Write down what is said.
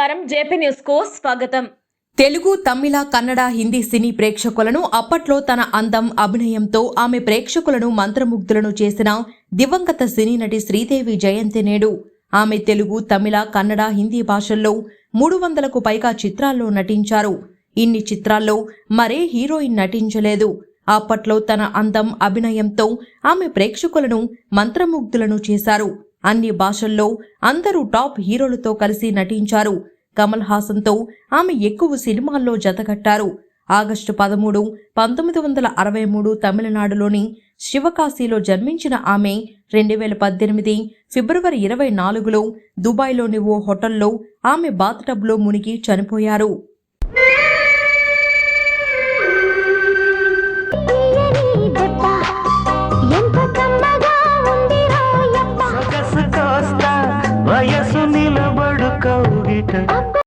నమస్కారం. జేపీ న్యూస్కు స్వాగతం. తెలుగు తమిళ కన్నడ హిందీ సినీ ప్రేక్షకులను అప్పట్లో తన అందం అభినయంతో ఆమె ప్రేక్షకులను మంత్రముగ్ధులను చేసిన దివంగత సినీ నటి శ్రీదేవి జయంతి నేడు. ఆమె తెలుగు తమిళ కన్నడ హిందీ భాషల్లో మూడు వందలకు పైగా చిత్రాల్లో నటించారు. ఇన్ని చిత్రాల్లో మరే హీరోయిన్ నటించలేదు. అప్పట్లో తన అందం అభినయంతో ఆమె ప్రేక్షకులను మంత్రముగ్ధులను చేశారు. అన్ని భాషల్లో అందరూ టాప్ హీరోలతో కలిసి నటించారు. కమల్ హాసన్తో ఆమె ఎక్కువ సినిమాల్లో జతకట్టారు. ఆగస్టు పదమూడు పంతొమ్మిది వందల అరవై మూడు తమిళనాడులోని శివకాశీలో జన్మించిన ఆమె రెండు వేల పద్దెనిమిది ఫిబ్రవరి ఇరవై నాలుగులో దుబాయ్లోని ఓ హోటల్లో ఆమె బాత్టబ్లో మునిగి చనిపోయారు. later.